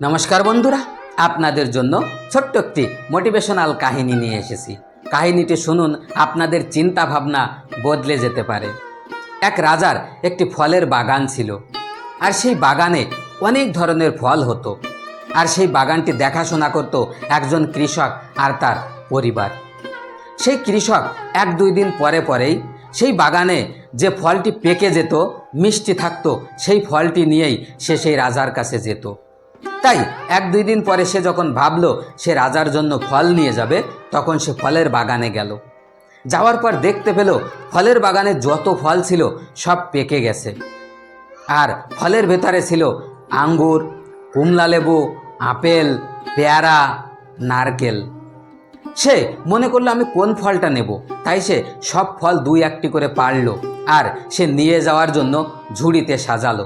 নমস্কার বন্ধুরা, আপনাদের জন্য ছোট্ট একটি মোটিভেশনাল কাহিনী নিয়ে এসেছি। কাহিনীটি শুনুন, আপনাদের চিন্তা ভাবনা বদলে যেতে পারে। এক রাজার একটি ফলের বাগান ছিল, আর সেই বাগানে অনেক ধরনের ফল হতো, আর সেই বাগানটি দেখাশোনা করত একজন কৃষক আর তার পরিবার। সেই কৃষক এক দুই দিন পরে পরেই সেই বাগানে যে ফলটি পেকে যেত, মিষ্টি থাকতো, সেই ফলটি নিয়েই সে সেই রাজার কাছে যেত। তাই এক দুই দিন পরে সে যখন ভাবলো সে রাজার জন্য ফল নিয়ে যাবে, তখন সে ফলের বাগানে গেল। যাওয়ার পর দেখতে পেল ফলের বাগানে যত ফল ছিল সব পেকে গেছে। আর ফলের ভেতরে ছিল আঙ্গুর, কুমলা লেবু, আপেল, পেয়ারা, নারকেল। সে মনে করল, আমি কোন ফলটা নেব? তাই সে সব ফল দুই একটি করে পারল আর সে নিয়ে যাওয়ার জন্য ঝুড়িতে সাজালো।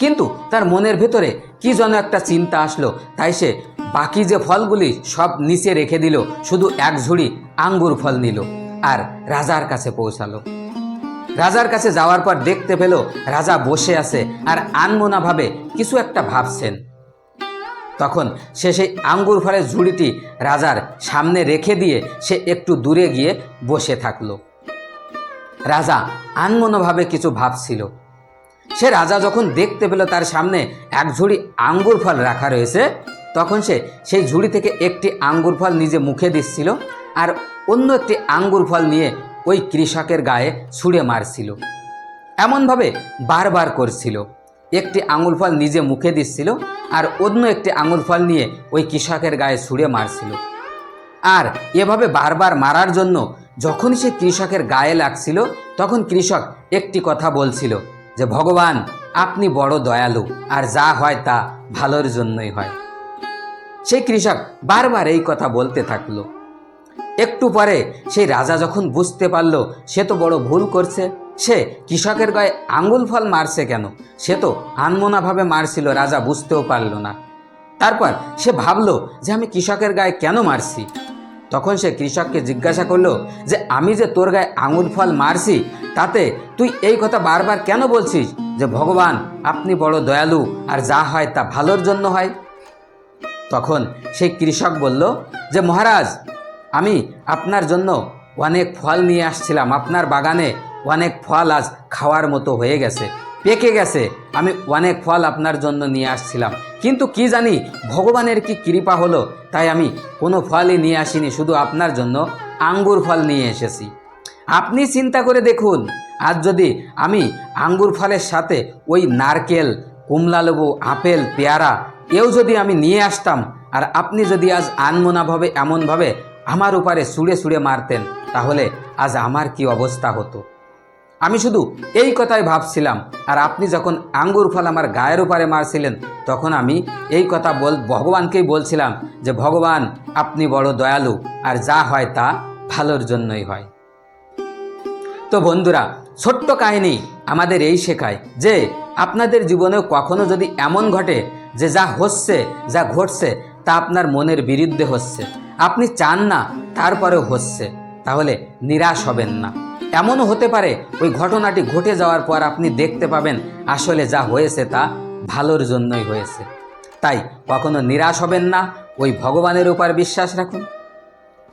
কিন্তু তার মনের ভেতরে কি যেন একটা চিন্তা আসলো। তাই সে বাকি যে ফলগুলি সব নিচে রেখে দিল, শুধু এক ঝুড়ি আঙ্গুর ফল নিল আর রাজার কাছে পৌঁছালো। রাজার কাছে যাওয়ার পর দেখতে পেল রাজা বসে আছে আর আনমোনাভাবে কিছু একটা ভাবছেন। তখন সে সেই আঙ্গুর ফলের ঝুড়িটি রাজার সামনে রেখে দিয়ে সে একটু দূরে গিয়ে বসে থাকল। রাজা আনমনোভাবে কিছু ভাবছিল। সে রাজা যখন দেখতে পেল তার সামনে এক ঝুড়ি আঙ্গুর ফল রাখা রয়েছে, তখন সে সেই ঝুড়ি থেকে একটি আঙ্গুর ফল নিজে মুখে দিচ্ছিল আর অন্য একটি আঙ্গুর ফল নিয়ে ওই কৃষকের গায়ে ছুঁড়ে মারছিল। এমনভাবে বারবার করছিল। একটি আঙুল ফল নিজে মুখে দিচ্ছিল আর অন্য একটি আঙুল ফল নিয়ে ওই কৃষকের গায়ে ছুঁড়ে মারছিল। আর এভাবে বারবার মারার জন্য যখন সে কৃষকের গায়ে লাগছিল, তখন কৃষক একটি কথা বলছিল যে ভগবান, আপনি বড় দয়ালু, আর যা হয় তা ভালোর জন্যই হয়। সেই কৃষক বারবার এই কথা বলতে থাকল। একটু পরে সেই রাজা যখন বুঝতে পারল সে তো বড় ভুল করছে, সে কৃষকের গায়ে আঙ্গুল ফল মারছে কেন? সে তো আনমনাভাবে মারছিল, রাজা বুঝতেও পারল না। তারপর সে ভাবলো যে আমি কৃষকের গায়ে কেন মারছি? তখন সে কৃষককে জিজ্ঞাসা করল যে আমি যে তোর গায়ে আঙুল ফল মারছি তাতে তুই এই কথা বারবার কেন বলছিস যে ভগবান, আপনি বড় দয়ালু আর যা হয় তা ভালোর জন্য হয়? তখন সেই কৃষক বলল, যে মহারাজ, আমি আপনার জন্য অনেক ফল নিয়ে আসছিলাম। আপনার বাগানে অনেক ফল আজ খাওয়ার মতো হয়ে গেছে। পেকে গেছে। আমি অনেক ফল আপনার জন্য নিয়ে আসছিলাম। কিন্তু কি জানি ভগবানের কি কৃপা হলো, তাই আমি কোনো ফলই নিয়ে আসিনি। শুধু আপনার জন্য আঙ্গুর ফল নিয়ে এসেছি। আপনি চিন্তা করে দেখুন। আজ যদি আমি আঙ্গুর ফলের সাথে ওই নারকেল, কমলা লেবু, আপেল, পেয়ারা এও যদি আমি নিয়ে আসতাম, আর আপনি যদি আজ আনমোনাভাবে, এমনভাবে আমার উপরে সুড়ে সুড়ে মারতেন, তাহলে আজ আমার কি অবস্থা হতো? আমি শুধু এই কথাই ভাবছিলাম, আর আপনি যখন আঙ্গুর ফল আমার গায়ের উপরে মারছিলেন, তখন আমি এই কথা বল, ভগবানকেই বলছিলাম যে, ভগবান, আপনি বড় দয়ালু, আর যা হয় তা ভালোর জন্যই হয়। তো বন্ধুরা, ছোট্ট কাহিনী আমাদের এই শেখায় যে আপনাদের জীবনেও কখনো যদি এমন ঘটে যে যা হচ্ছে, যা ঘটছে, তা আপনার মনের বিরুদ্ধে হচ্ছে। আপনি চান না তারপরেও হচ্ছে, তাহলে নিরাশ হবেন না। এমনও হতে পারে ওই ঘটনাটি ঘটে যাওয়ার পর আপনি দেখতে পাবেন আসলে যা হয়েছে তা ভালোর জন্যই হয়েছে। তাই কখনো নিরাশ হবেন না, ওই ভগবানের উপর বিশ্বাস রাখুন।